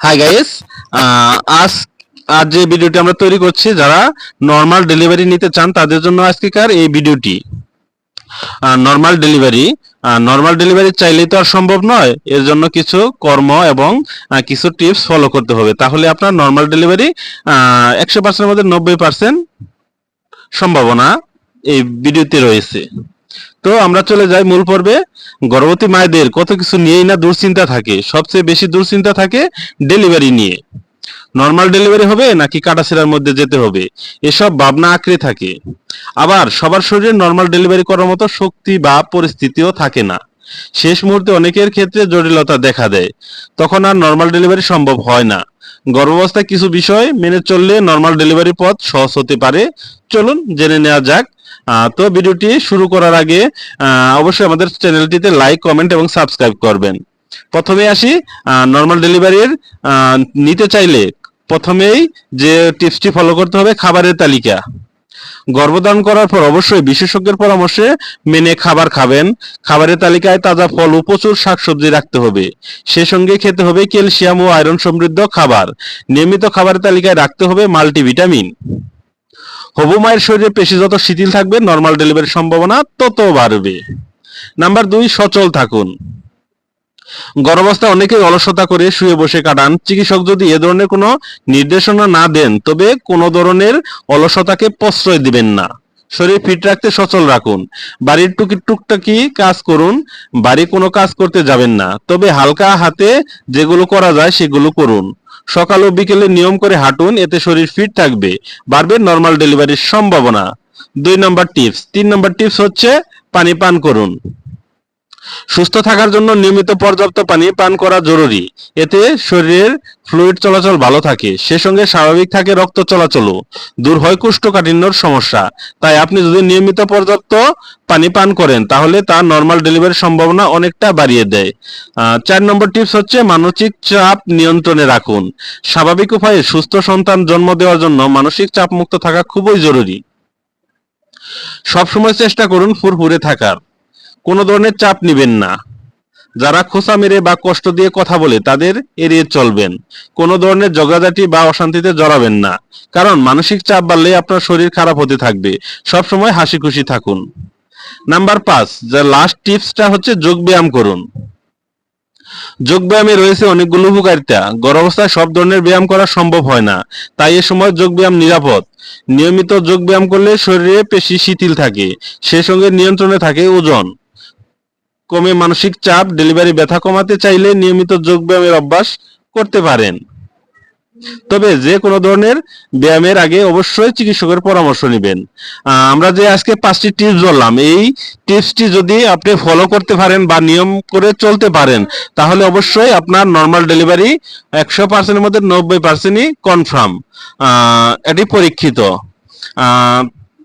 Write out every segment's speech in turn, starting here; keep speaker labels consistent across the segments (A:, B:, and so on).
A: Hi guys আজ আজ যে ভিডিওটি আমরা তৈরি করছি, যারা নর্মাল ডেলিভারি নিতে চান, তাদের জন্য আজকেকার এই ভিডিওটি নর্মাল ডেলিভারি নর্মাল ডেলিভারি চাইলেই তো আর সম্ভব নয়, এর জন্য কিছু কর্ম এবং কিছু টিপস ফলো করতে হবে। তাহলে আপনার নর্মাল ডেলিভারি একশো পার্সেন্টের মধ্যে নব্বই পার্সেন্ট সম্ভাবনা এই ভিডিওতে রয়েছে। তো আমরা চলে যাই মূল পর্বে। গর্ভবতী মায়েদের কত কিছু নিয়েই না দুশ্চিন্তা থাকে, সবচেয়ে বেশি দুশ্চিন্তা থাকে ডেলিভারি নিয়ে। নর্মাল ডেলিভারি হবে নাকি কাটাছেড়ার মধ্যে যেতে হবে, এসব ভাবনা আঁকড়ে থাকে। আবার সবার শরীরে নর্মাল ডেলিভারি করার মতো শক্তি বা পরিস্থিতিও থাকে না। শেষ মুহূর্তে অনেকের ক্ষেত্রে জটিলতা দেখা দেয়, তখন আর নর্মাল ডেলিভারি সম্ভব হয় না। গর্ভাবস্থায় কিছু বিষয় মেনে চললে নর্মাল ডেলিভারি পথ সহজ হতে পারে। চলুন জেনে নেওয়া যাক তো ভিডিওটি শুরু করার আগে অবশ্যই আমাদের চ্যানেলটিতে লাইক কমেন্ট এবং সাবস্ক্রাইব করবেন। প্রথমে আসি নর্মাল ডেলিভারির নিতে চাইলে প্রথমেই যে টিপসটি ফলো করতে হবে, খাবারের তালিকা। গর্ভধারণ করার পর অবশ্যই বিশেষজ্ঞের পরামর্শে মেনে খাবার খাবেন। খাবারের তালিকায় তাজা ফল ও প্রচুর শাকসবজি রাখতে হবে। সে সঙ্গে খেতে হবে ক্যালসিয়াম ও আয়রন সমৃদ্ধ খাবার। নিয়মিত খাবারের তালিকায় রাখতে হবে মাল্টিভিটামিন। হবু মায়ের শরীরে পেশি যত শিথিল থাকবে নর্মাল ডেলিভারির সম্ভাবনা তত বাড়বে। নাম্বার দুই, সচল থাকুন। গর্ভাবস্থায় অনেকেই অলসতা করে শুয়ে বসে কাটান। চিকিৎসক যদি এ ধরনের কোনো নির্দেশনা না দেন, তবে কোনো ধরনের অলসতাকে প্রশ্রয় দিবেন না। শরীর ফিট রাখতে সচল রাখুন। বাড়ির টুকি টুকটাকি কাজ করুন। বাড়ি কোনো কাজ করতে যাবেন না। তবে হালকা হাতে যেগুলো করা যায় সেগুলো করুন। সকাল ও বিকেলে নিয়ম করে হাঁটুন, এতে শরীর ফিট থাকবে। বাড়বে নর্মাল ডেলিভারির সম্ভাবনা। দুই নম্বর টিপস তিন নম্বর টিপস হচ্ছে পানি পান করুন। সুস্থ থাকার জন্য নিয়মিত পর্যাপ্ত পানি পান করা জরুরি। এতে শরীরের ফ্লুইড চলাচল ভালো থাকে, সে সঙ্গে স্বাভাবিক থাকে রক্ত চলাচলও। দূর হয় কোষ্ঠকাঠিন্যর সমস্যা। তাই আপনি যদি নিয়মিত পর্যাপ্ত পানি পান করেন, তাহলে তার নর্মাল ডেলিভারির সম্ভাবনা অনেকটা বাড়িয়ে দেয়। চার নম্বর টিপস হচ্ছে মানসিক চাপ নিয়ন্ত্রণে রাখুন। স্বাভাবিক উপায়ে সুস্থ সন্তান জন্ম দেওয়ার জন্য মানসিক চাপ মুক্ত থাকা খুবই জরুরি। সবসময় চেষ্টা করুন ফুরফুরে থাকার। কোনো ধরনের চাপ নিবেন না। যারা খোসা মেরে বা কষ্ট দিয়ে কথা বলে, তাদের এড়িয়ে চলবেন। কোনো ধরনের ঝগড়াঝাটি বা অশান্তিতে জড়াবেন না। কারণ মানসিক চাপ বাড়লে আপনার শরীর খারাপ হতে থাকবে। সব সময় হাসি খুশি থাকুন। নাম্বার পাঁচ, যা লাস্ট টিপসটা হচ্ছে যোগ ব্যায়াম করুন। যোগ ব্যায়ামে রয়েছে অনেকগুলো উপকারিতা। গর্ভাবস্থায় সব ধরনের ব্যায়াম করা সম্ভব হয় না। তাই এ সময় যোগ ব্যায়াম নিরাপদ। নিয়মিত যোগ ব্যায়াম করলে শরীরে পেশি শিথিল থাকে। সে সঙ্গে নিয়ন্ত্রণে থাকে ওজন। কমে মানসিক চাপ ডেলিভারি ব্যথা কমাতে চাইলে নিয়মিত যোগ ব্যায়ামের অভ্যাস করতে পারেন। তবে যে কোনো ধরনের ব্যায়ামের আগে অবশ্যই চিকিৎসকের পরামর্শ নেবেন। আমরা যে আজকে পাঁচটি টিপস বললাম এই টিপসটি যদি আপনি ফলো করতে পারেন বা নিয়ম করে চলতে পারেন, তাহলে অবশ্যই আপনার নর্মাল ডেলিভারি একশো পার্সেন্টের মধ্যে নব্বই পার্সেন্টই কনফার্ম এটি পরীক্ষিত।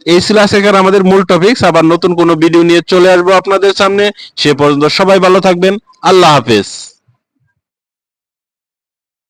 A: এই ছিল আজকের আমাদের মূল টপিকস আবার নতুন কোনো ভিডিও নিয়ে চলে আসব আপনাদের সামনে। সে পর্যন্ত সবাই ভালো থাকবেন। আল্লাহ হাফেজ।